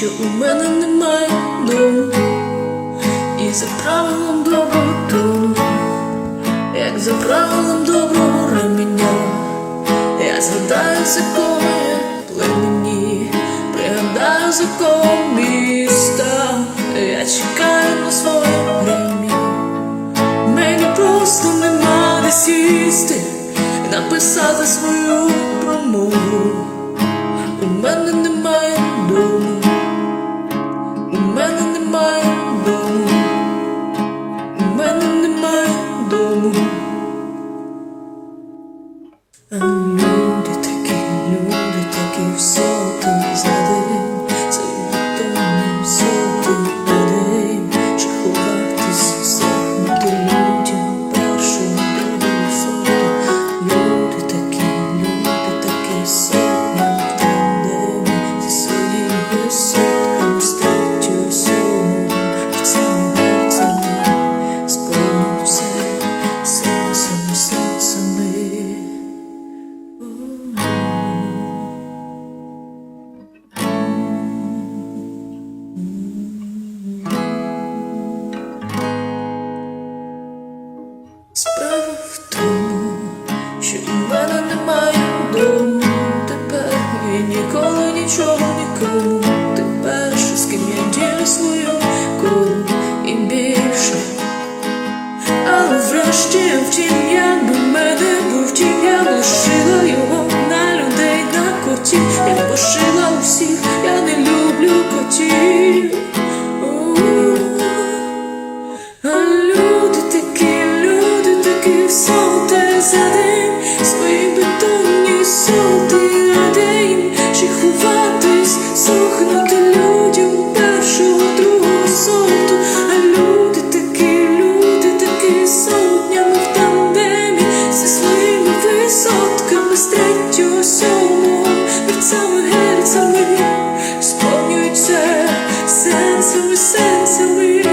що у мене немає дому, і за правилом доброго тону, як за правилом доброго ременя, я згадаю за кого племені, пригадаю за кого міста, я чекаю на своє время. Мені просто нема де сісти написати свою А нічого нікому. Ти перший, з ким я ділю свою колу і більше. Але врешті, втім, якби в мене був тім, я лишила його на людей, на котів. Я пошила усіх, я не люблю котів. А люди такі, люди такі соти сьомого, герцями, герцями, сповнюються сенсами, сенсами.